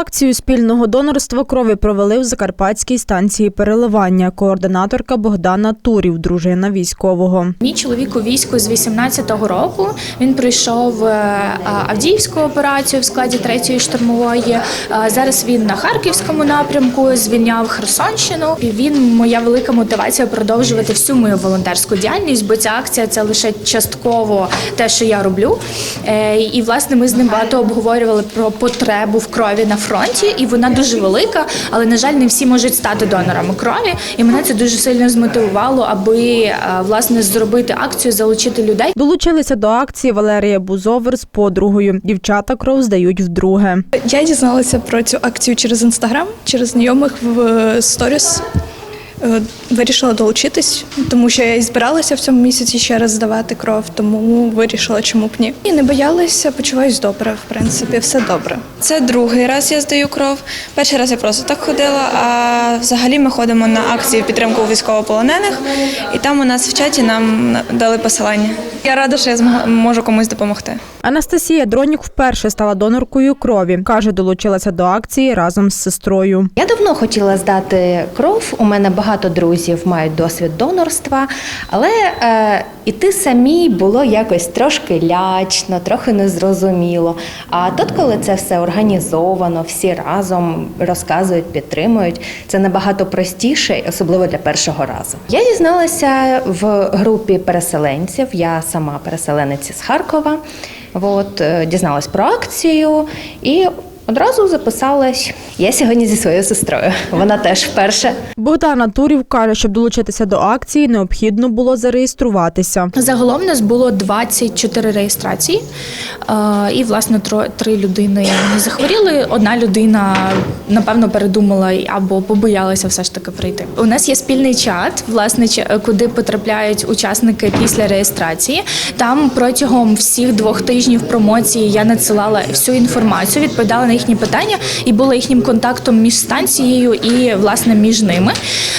Акцію спільного донорства крові провели в Закарпатській станції переливання. Координаторка Богдана Турів, дружина військового. Мій чоловік у війську з 18-го року. Він пройшов е, Авдіївську операцію в складі третьої штурмової. Е, Зараз він на харківському напрямку звільняв Херсонщину. І він моя велика мотивація продовжувати всю мою волонтерську діяльність, бо ця акція це лише частково те, що я роблю. Е, І власне ми з ним багато обговорювали про потребу в крові на фронті, і вона дуже велика. Але на жаль, не всі можуть стати донорами крові. І мене це дуже сильно змотивувало, аби е, власне зробити акцію, залучити людей. Долучилися до акції Валерія Бузовер з подругою. Дівчата кров здають вдруге. Я дізналася про цю акцію через інстаграм, через знайомих в е, сторіс. Е, Вирішила долучитись, тому що я і збиралася в цьому місяці ще раз здавати кров, тому вирішила, чому б ні. І не боялася, почуваюсь добре, в принципі, все добре. Це другий раз я здаю кров. Перший раз я просто так ходила. А взагалі ми ходимо на акцію підтримку військовополонених, і там у нас в чаті нам дали посилання. Я рада, що я можу комусь допомогти. Анастасія Дронюк вперше стала доноркою крові. Каже, долучилася до акції разом з сестрою. Я давно хотіла здати кров. У мене багато друзів мають досвід донорства, але е, іти самій було якось трошки лячно, трохи незрозуміло. А тут, коли це все організовано, всі разом розказують, підтримують, це набагато простіше, особливо для першого разу. Я дізналася в групі переселенців. Я сама переселенець з Харкова. От, е, дізналась про акцію і одразу записалась. Я сьогодні зі своєю сестрою. Вона теж вперше. Богдана Турів каже, щоб долучитися до акції, необхідно було зареєструватися. Загалом у нас було 24 реєстрації, е, і власне три людини не захворіли. Одна людина напевно передумала або побоялася все ж таки прийти. У нас є спільний чат, власне, куди потрапляють учасники після реєстрації. Там протягом всіх двох тижнів промоції я надсилала всю інформацію, відповідала на їхні питання і була їхнім контактом між станцією і власне між ними.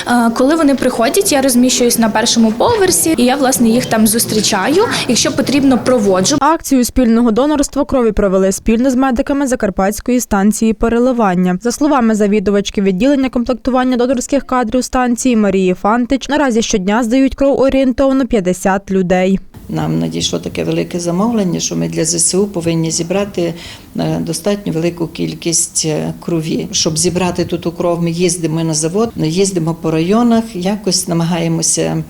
Е, Коли вони приходять, я розміщуюсь на першому поверсі, і я власне їх там зустрічаю. Якщо потрібно, проводжу. Акцію спільного донорства крові провели спільно з медиками Закарпатської станції переливання. За словами завідувачки відділення комплектування донорських кадрів станції Марії Фантич, наразі щодня здають кров орієнтовно 50 людей. Нам надійшло таке велике замовлення, що ми для ЗСУ повинні зібрати е, достатньо велику кількість е, крові. Щоб зібрати тут кров, ми їздимо на завод, їздимо по районах, якось намагаємося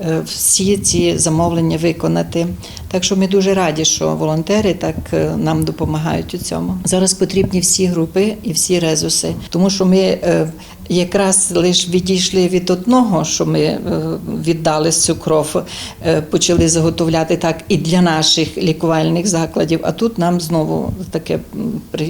е, всі ці замовлення виконати. Так що ми дуже раді, що волонтери так е, нам допомагають у цьому. Зараз потрібні всі групи і всі резуси, тому що ми е, якраз лише відійшли від одного, що ми е, віддали цю кров, почали заготовляти так і для наших лікувальних закладів. А тут нам знову таке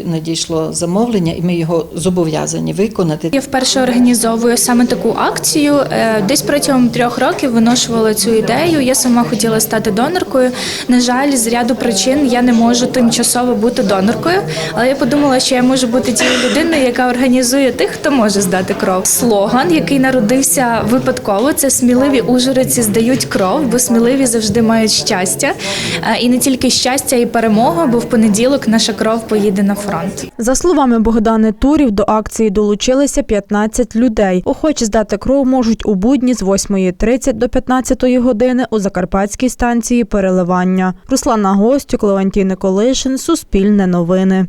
надійшло замовлення, і ми його зобов'язані виконати. Я вперше організовую саме таку акцію. Десь протягом трьох років виношувала цю ідею. Я сама хотіла стати доноркою. На жаль, з ряду причин я не можу тимчасово бути доноркою. Але я подумала, що я можу бути тією людиною, яка організує тих, хто може здати кров. Слоган, який народився випадково, це сміливі ужгородці здають кров, бо сміливі завжди мають щастя. Е, І не тільки щастя, і перемога, бо в понеділок наша кров поїде на фронт. За словами Богдани Турів, до акції долучилися 15 людей. Охочі здати кров можуть у будні з 8.30 до 15 години у Закарпатській станції переливання. Руслана Гостюк, Левантій Николишин, Суспільне новини.